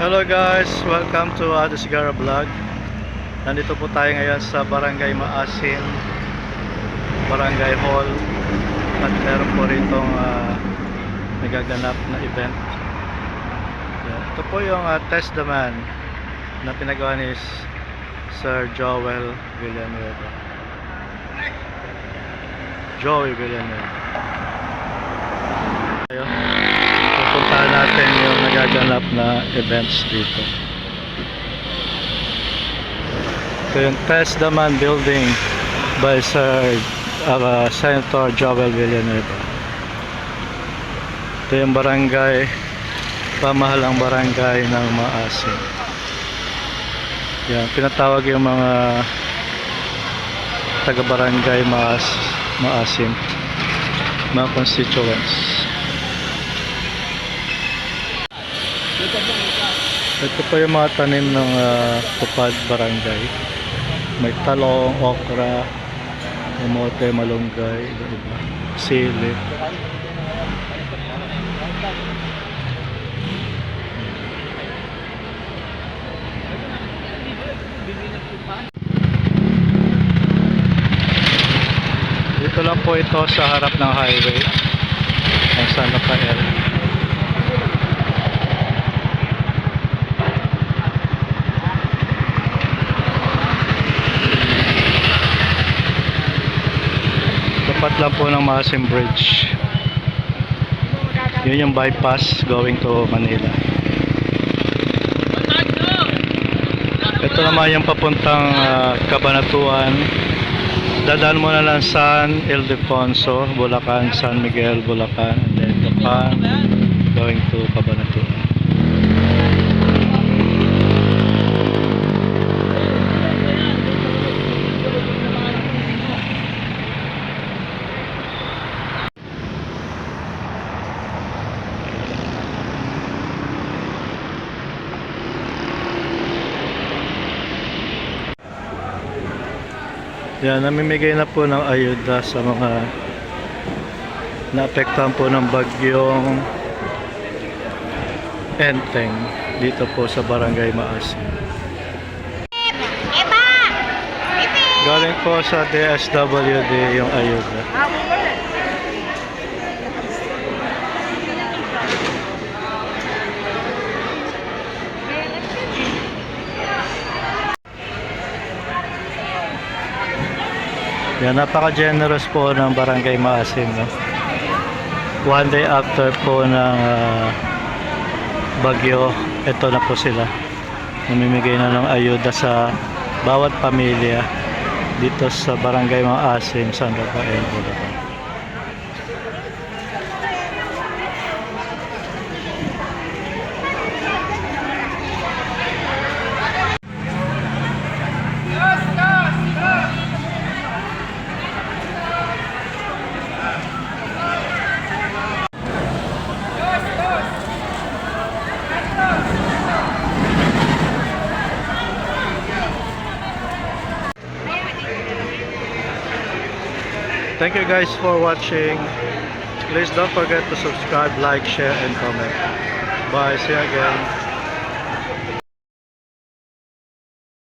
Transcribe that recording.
Hello guys, welcome to the Sigara Vlog. Nandito po tayo ngayon sa Barangay Maasin, Barangay Hall. At meron po rito uh, nagaganap na event. Ito po yung uh, Test the na pinagawa ni Sir Joel Villanueva. Joey Villanueva. Nagaganap na events dito. Ito yung Test the Man Building by Sir uh, Senator Joel Villanueva. Ito yung barangay, pamahalang barangay ng Maasin. Yan, pinatawag yung mga taga-barangay Maas, Maasin, mga constituents. Ito po yung mga tanim ng uh, Barangay. May talong, okra, emote, malunggay, iba-iba. Sili. Dito lang po ito sa harap ng highway ng San Rafael. Lang po ng Masim Bridge. Yun yung bypass going to Manila. Ito naman yung papuntang ah, Cabanatuan. Dadaan mo na lang San Ildefonso, Bulacan, San Miguel, Bulacan, and then Tapan, going to Cabanatuan. Yan, namimigay na po ng ayuda sa mga naapektuhan po ng bagyong Enteng dito po sa Barangay Maasin. Galing po sa DSWD yung ayuda. Yan, napaka-generous po ng Barangay Maasin. No? One day after po ng ah, bagyo, ito na po sila. Namimigay na ng ayuda sa bawat pamilya dito sa Barangay Maasin, San Rafael, Bulacan. Thank you guys for watching. Please don't forget to subscribe, like, share, and comment. Bye. See you again.